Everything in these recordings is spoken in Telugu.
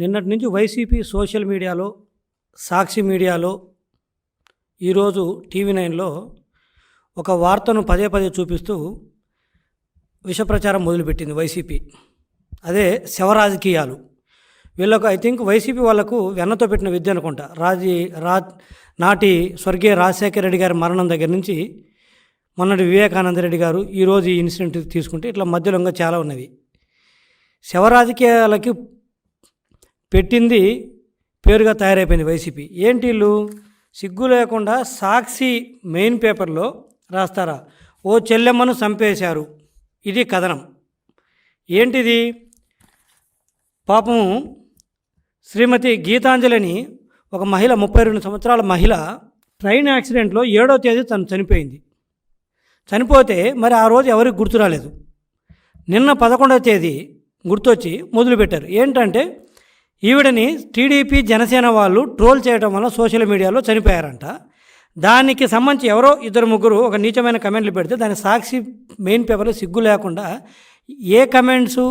నిన్నటి నుంచి వైసీపీ సోషల్ మీడియాలో సాక్షి మీడియాలో ఈరోజు టీవీ నైన్లో ఒక వార్తను పదే పదే చూపిస్తూ విష ప్రచారం మొదలుపెట్టింది వైసీపీ. అదే శవ రాజకీయాలు వీళ్ళకు ఐ థింక్ వైసీపీ వాళ్ళకు వెన్నతో పెట్టిన విద్య అనుకుంటా. రాజీ రా నాటి స్వర్గీయ రాజశేఖర రెడ్డి గారి మరణం దగ్గర నుంచి మొన్నటి వివేకానంద రెడ్డి గారు ఈరోజు ఈ ఇన్సిడెంట్ తీసుకుంటే ఇట్లా మధ్యలో ఇంకా చాలా ఉన్నవి శవ రాజకీయాలకి పెట్టింది పేరుగా తయారైపోయింది వైసీపీ. ఏంటి వీళ్ళు? సిగ్గు లేకుండా సాక్షి మెయిన్ పేపర్లో రాస్తారా? ఓ చెల్లెమ్మను చంపేశారు. ఇది కథనం. ఏంటిది? పాపం శ్రీమతి గీతాంజలిని ఒక మహిళ ముప్పై రెండు సంవత్సరాల మహిళ ట్రైన్ యాక్సిడెంట్లో ఏడో తేదీ తను చనిపోయింది. చనిపోతే మరి ఆ రోజు ఎవరికి గుర్తు రాలేదు. నిన్న పదకొండవ తేదీ గుర్తొచ్చి మొదలుపెట్టారు. ఏంటంటే ఈవిడని టీడీపీ జనసేన వాళ్ళు ట్రోల్ చేయడం వల్ల సోషల్ మీడియాలో చనిపోయారంట. దానికి సంబంధించి ఎవరో ఇద్దరు ముగ్గురు ఒక నీచమైన కమెంట్లు పెడితే దాని సాక్షి మెయిన్ పేపర్లో సిగ్గు లేకుండా ఏ కమెంట్స్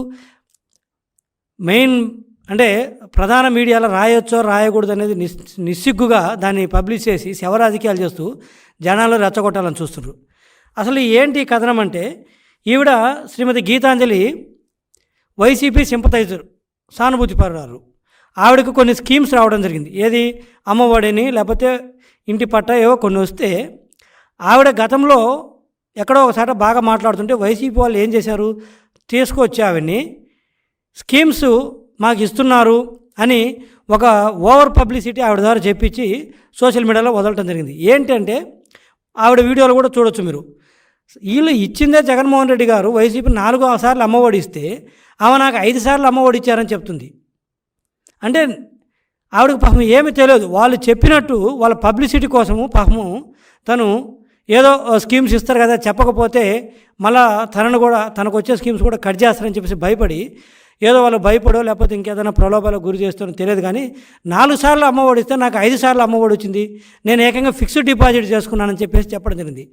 మెయిన్ అంటే ప్రధాన మీడియాలో రాయొచ్చో రాయకూడదు అనేది నిస్ నిస్సిగ్గుగా దాన్ని పబ్లిష్ చేసి శవ రాజకీయాలు చేస్తూ జనాలు రెచ్చగొట్టాలని చూస్తున్నారు. అసలు ఏంటి కథనం అంటే ఈవిడ శ్రీమతి గీతాంజలి వైసీపీ సింపతైజర్ సానుభూతి పరురాలు. ఆవిడకు కొన్ని స్కీమ్స్ రావడం జరిగింది. ఏది? అమ్మఒడిని లేకపోతే ఇంటి పట్ట ఏవో కొన్ని వస్తే ఆవిడ గతంలో ఎక్కడో ఒకసారి బాగా మాట్లాడుతుంటే వైసీపీ వాళ్ళు ఏం చేశారు? తీసుకొచ్చి ఆవిడ్ని స్కీమ్స్ మాకు ఇస్తున్నారు అని ఒక ఓవర్ పబ్లిసిటీ ఆవిడ ద్వారా చెప్పించి సోషల్ మీడియాలో వదలటం జరిగింది. ఏంటంటే ఆవిడ వీడియోలు కూడా చూడొచ్చు మీరు. వీళ్ళు ఇచ్చిందే జగన్మోహన్ రెడ్డి గారు వైసీపీ నాలుగు సార్లు అమ్మఒడి ఇస్తే ఆమె నాకు ఐదు సార్లు అమ్మఒడి ఇచ్చారని చెప్తుంది. అంటే ఆవిడకి పాపం ఏమీ తెలియదు. వాళ్ళు చెప్పినట్టు వాళ్ళ పబ్లిసిటీ కోసము పాపము తను ఏదో స్కీమ్స్ ఇస్తారు కదా చెప్పకపోతే మళ్ళా తనను కూడా తనకు వచ్చే స్కీమ్స్ కూడా కట్ చేస్తారని చెప్పేసి భయపడి ఏదో వాళ్ళు భయపడో లేకపోతే ఇంకేదైనా ప్రలోభాలకు గురి చేస్తారో తెలియదు కానీ నాలుగు సార్లు అమ్మఒడి ఇస్తే నాకు ఐదు సార్లు అమ్మఒడి వచ్చింది. నేను ఏకంగా ఫిక్స్డ్ డిపాజిట్ చేసుకున్నానని చెప్పేసి చెప్పడం జరిగింది.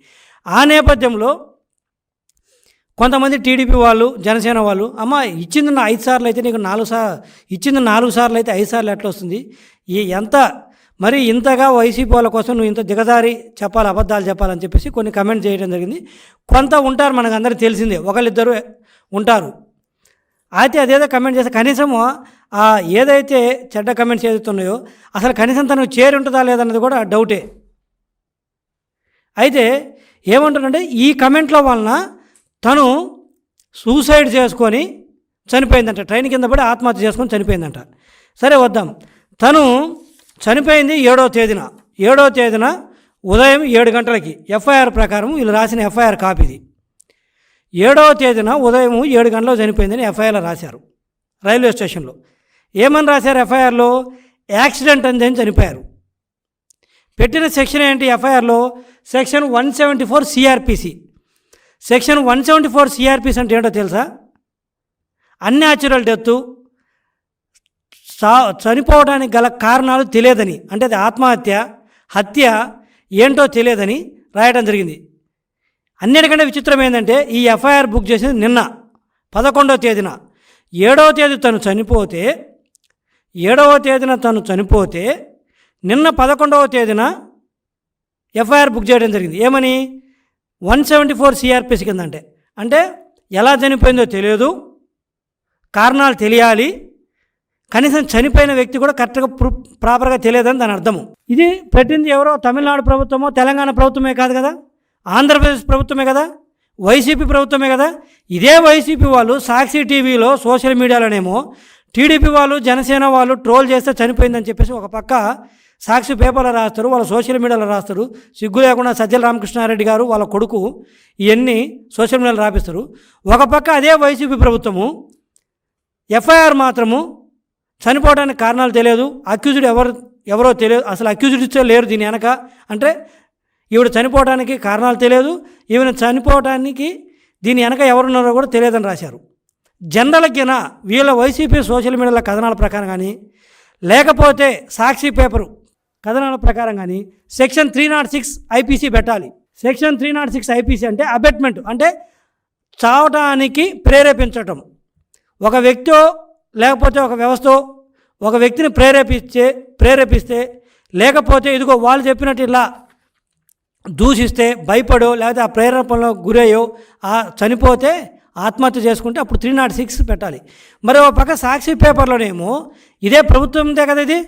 ఆ నేపథ్యంలో కొంతమంది టీడీపీ వాళ్ళు జనసేన వాళ్ళు అమ్మ ఇచ్చింది నా ఐదు సార్లు అయితే నీకు నాలుగు సార్లు ఇచ్చింది నాలుగు సార్లు అయితే ఐదు సార్లు ఎట్లా వస్తుంది? ఈ ఎంత మరి ఇంతగా వైసీపీ వాళ్ళ కోసం నువ్వు ఇంత దిగజారి చెప్పాలి అబద్ధాలు చెప్పాలని చెప్పేసి కొన్ని కమెంట్ చేయడం జరిగింది. కొంత ఉంటారు మనకు అందరికీ తెలిసిందే ఒకళ్ళిద్దరు ఉంటారు. అయితే అదేదో కమెంట్ చేస్తే కనీసం ఆ ఏదైతే చెడ్డ కమెంట్స్ ఏదైతున్నాయో అసలు కనీసం తనకు చేరి ఉంటుందా లేదన్నది కూడా డౌటే అయితే ఏమంటారంటే ఈ కమెంట్ల వలన తను సూసైడ్ చేసుకొని చనిపోయిందంట. ట్రైన్ కింద పడి ఆత్మహత్య చేసుకొని చనిపోయిందంట. సరే వద్దాం. తను చనిపోయింది ఏడో తేదీన. ఏడో తేదీన ఉదయం ఏడు గంటలకి. ఎఫ్ఐఆర్ ప్రకారం వీళ్ళు రాసిన ఎఫ్ఐఆర్ కాపీది. ఏడవ తేదీన ఉదయం ఏడు గంటలకు చనిపోయిందని ఎఫ్ఐఆర్లో రాశారు. రైల్వే స్టేషన్లో. ఏమని రాశారు ఎఫ్ఐఆర్లో? యాక్సిడెంట్ అని చనిపోయారు. పెట్టిన సెక్షన్ ఏంటి ఎఫ్ఐఆర్లో? Section one seventy four CrPC. Section one seventy four CrPC అంటే ఏంటో తెలుసా? అన్యాచురల్ డెత్ చా చనిపోవడానికి గల కారణాలు తెలియదని అంటే అది ఆత్మహత్య హత్య ఏంటో తెలియదని రాయడం జరిగింది. అన్నిటికంటే విచిత్రం ఏంటంటే ఈ ఎఫ్ఐఆర్ బుక్ చేసింది నిన్న పదకొండవ తేదీన. ఏడవ తేదీ తను చనిపోతే ఏడవ తేదీన తను చనిపోతే నిన్న పదకొండవ తేదీన ఎఫ్ఐఆర్ బుక్ చేయడం జరిగింది. ఏమని? వన్ సెవెంటీ ఫోర్ సిఆర్పిసి కింద అంటే అంటే ఎలా చనిపోయిందో తెలియదు. కారణాలు తెలియాలి. కనీసం చనిపోయిన వ్యక్తి కూడా కరెక్ట్గా ప్రాపర్గా తెలియదని దాని అర్థము. ఇది పెట్టింది ఎవరో? తమిళనాడు ప్రభుత్వమో? తెలంగాణ ప్రభుత్వమే కాదు కదా? ఆంధ్రప్రదేశ్ ప్రభుత్వమే కదా? వైసీపీ ప్రభుత్వమే కదా? ఇదే వైసీపీ వాళ్ళు సాక్షి టీవీలో సోషల్ మీడియాలోనేమో టీడీపీ వాళ్ళు జనసేన వాళ్ళు ట్రోల్ చేస్తే చనిపోయిందని చెప్పేసి ఒక పక్క సాక్షి పేపర్లో రాస్తారు వాళ్ళ సోషల్ మీడియాలో రాస్తారు. సిగ్గు లేకుండా సజ్జల రామకృష్ణారెడ్డి గారు వాళ్ళ కొడుకు ఇవన్నీ సోషల్ మీడియాలో రాపిస్తారు. ఒక పక్క అదే వైసీపీ ప్రభుత్వము ఎఫ్ఐఆర్ మాత్రము చనిపోవడానికి కారణాలు తెలియదు. అక్యూజ్డ్ ఎవరు ఎవరో తెలియదు. అసలు అక్యూజ్డ్ లేరు దీని వెనక. అంటే ఈవిడ చనిపోవడానికి కారణాలు తెలియదు. ఈవిడ చనిపోవడానికి దీని వెనక ఎవరున్నారో కూడా తెలియదని రాశారు. జనరల్కిన వీళ్ళ వైసీపీ సోషల్ మీడియాల కథనాల ప్రకారం కానీ లేకపోతే సాక్షి పేపరు కథనాల ప్రకారం కానీ section three not six IPC పెట్టాలి. Section three not six IPC అంటే అబెట్మెంట్ అంటే చావటానికి ప్రేరేపించటం. ఒక వ్యక్తో లేకపోతే ఒక వ్యవస్థ ఒక వ్యక్తిని ప్రేరేపించే ప్రేరేపిస్తే లేకపోతే ఇదిగో వాళ్ళు చెప్పినట్టు ఇలా దూషిస్తే భయపడో లేకపోతే ఆ ప్రేరేపణలో గురయ్యో ఆ చనిపోతే ఆత్మహత్య చేసుకుంటే అప్పుడు త్రీ నాట్ సిక్స్ పెట్టాలి. మరి ఒక పక్క సాక్షి పేపర్లోనేమో ఇదే ప్రభుత్వందే కదా ఇది?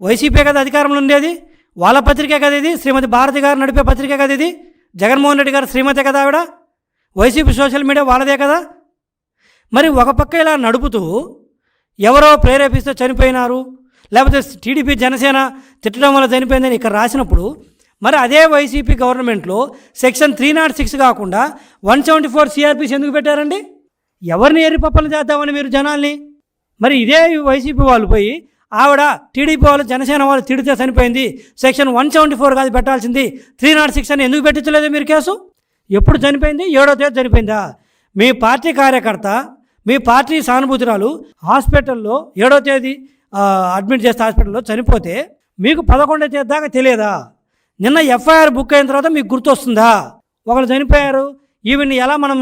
వైసీపీ కదా అధికారంలో ఉండేది వాళ్ళ పత్రికే కదా ఇది శ్రీమతి భారతి గారు నడిపే పత్రికే కదా ఇది జగన్మోహన్ రెడ్డి గారు శ్రీమతే కదా ఆవిడ వైసీపీ సోషల్ మీడియా వాళ్ళదే కదా. మరి ఒక పక్క ఇలా నడుపుతూ ఎవరో ప్రేరేపిస్తే చనిపోయినారు లేకపోతే టీడీపీ జనసేన తిట్టడం వల్ల చనిపోయిందని ఇక్కడ రాసినప్పుడు మరి అదే వైసీపీ గవర్నమెంట్లో సెక్షన్ త్రీ నాట్ సిక్స్ కాకుండా వన్ సెవెంటీ ఫోర్ సిఆర్పీస్ ఎందుకు పెట్టారండి? ఎవరిని ఎర్రిపప్పలు చేద్దామని మీరు జనాల్ని? మరి ఇదే వైసీపీ వాళ్ళు పోయి ఆవిడ టీడీపీ వాళ్ళు జనసేన వాళ్ళు తిడితే చనిపోయింది. సెక్షన్ వన్ సెవెంటీ ఫోర్ కాదు పెట్టాల్సింది. త్రీ నాట్ సిక్స్ అని ఎందుకు పెట్టించలేదు మీరు కేసు? ఎప్పుడు చనిపోయింది? ఏడో తేదీ చనిపోయిందా? మీ పార్టీ కార్యకర్త మీ పార్టీ సానుభూతురాలు హాస్పిటల్లో ఏడో తేదీ అడ్మిట్ చేస్తే హాస్పిటల్లో చనిపోతే మీకు పదకొండో తేదీ దాకా తెలియదా? నిన్న ఎఫ్ఐఆర్ బుక్ అయిన తర్వాత మీకు గుర్తొస్తుందా? ఒకరు చనిపోయారు. ఈవిని ఎలా మనం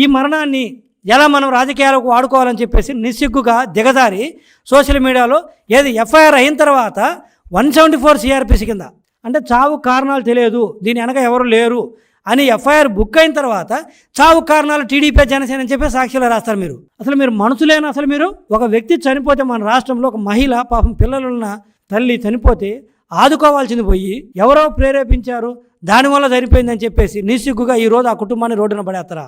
ఈ మరణాన్ని ఎలా మనం రాజకీయాలకు వాడుకోవాలని చెప్పేసి నిస్సిగ్గుగా దిగజారి సోషల్ మీడియాలో ఏది ఎఫ్ఐఆర్ అయిన తర్వాత వన్ సెవెంటీ ఫోర్ సిఆర్పిసి కింద. అంటే చావు కారణాలు తెలియదు దీని వెనక ఎవరు లేరు అని ఎఫ్ఐఆర్ బుక్ అయిన తర్వాత చావు కారణాలు టీడీపీ జనసేన అని చెప్పి సాక్షిలో రాస్తారు మీరు. అసలు మీరు మనుషులేనా అసలు మీరు ఒక వ్యక్తి చనిపోతే మన రాష్ట్రంలో ఒక మహిళ పాపం పిల్లలున్న తల్లి చనిపోతే ఆదుకోవాల్సింది పోయి ఎవరో ప్రేరేపించారు దానివల్ల చనిపోయిందని చెప్పేసి నిస్సిగ్గుగా ఈరోజు ఆ కుటుంబాన్ని రోడ్డున పడేస్తారా?